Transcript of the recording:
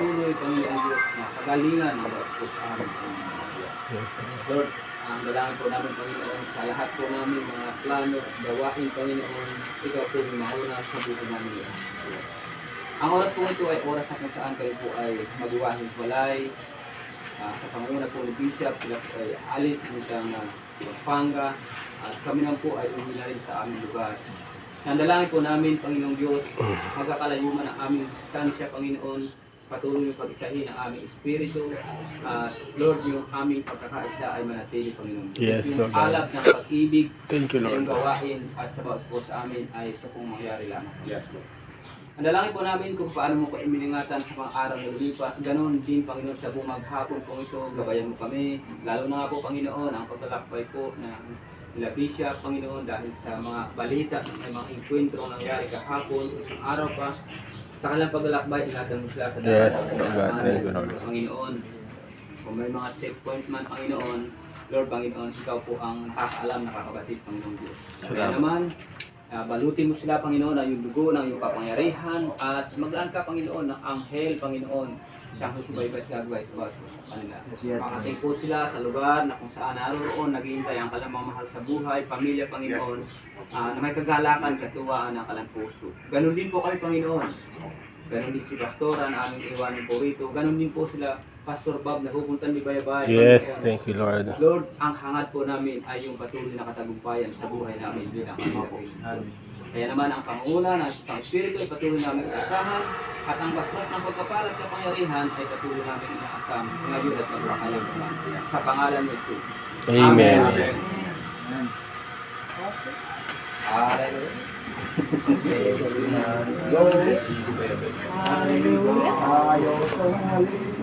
patuloy, Panginoon Diyos, na kagalingan ng amin, Diyos. Yes. Lord, ang dalangin po namin, Panginoon, sa lahat po namin mga plano, gawain, Panginoon, ikaw po yung mauna sa buhay namin. Ang oras po ito ay oras na kung saan kayo po ay magwahin walay. Ah, sa panguna po ni Bishop, sila po ay alis ng uh, Pampanga. At kami naman po ay rin sa aming lugar. Nandalangin po namin, Panginoong Diyos, magkakalayuman ang aming distansya, Panginoon, patuloy yung pag-isahin ng aming espiritu. At Lord, yung aming pagkakaisa ay manatili, Panginoong Diyos. Yes, yung Lord alab ng pag-ibig, Thank you, na yung Lord. gawain at sa bawat po sa amin ay sa pong mangyari lamang. Yes, Lord. Ang dalangin po namin kung paano mo kayo miningatan sa mga araw na lumipas. Ganon din, Panginoon, sa bumag hapon po ito, gabayan mo kami. Lalo na nga po, Panginoon, ang paglalakbay po na nila Bishop, Panginoon, dahil sa mga balita, may mga enkwentro nangyari kahapon, isang araw pa. Sa kanilang paglalakbay, inatan mo sila sa Yes, daan. God, thank you, Lord. Panginoon, kung may mga checkpoint man, Panginoon, Lord, Panginoon, ikaw po ang nakakaalam, nakakabatid, Panginoon Diyos. Kaya Salamat. naman, ah, balutin mo sila, Panginoon, ng iyong dugo, ng iyong kapangyarihan, at maglaan ka, Panginoon, ng anghel, Panginoon, siyang susubaybay at gagawin sa isa sa kanila. Yes, Makating po sila sa lugar na kung saan naroon, naghihintay ang kalamang mahal sa buhay, pamilya, Panginoon, ah, na may kagalakan, katuwaan ng kalang puso. Ganon din po kami, Panginoon. Ganon din si Pastora na aming iwanan po rito. Ganon din po sila, Pastor Bob, na pupuntan ni Bayabay. Yes, thank you, Lord. Lord, ang hangad po namin ay yung patuloy na katagumpayan sa buhay namin bilang kapatid. Kaya naman ang panguna ng pang Espiritu ay patuloy namin inasahan at ang basbas ng pagpapalat sa pangyarihan ay patuloy namin inaasam ngayon at magpakalang sa pangalan ni Jesus. Amen. Amen. Hallelujah. Hallelujah.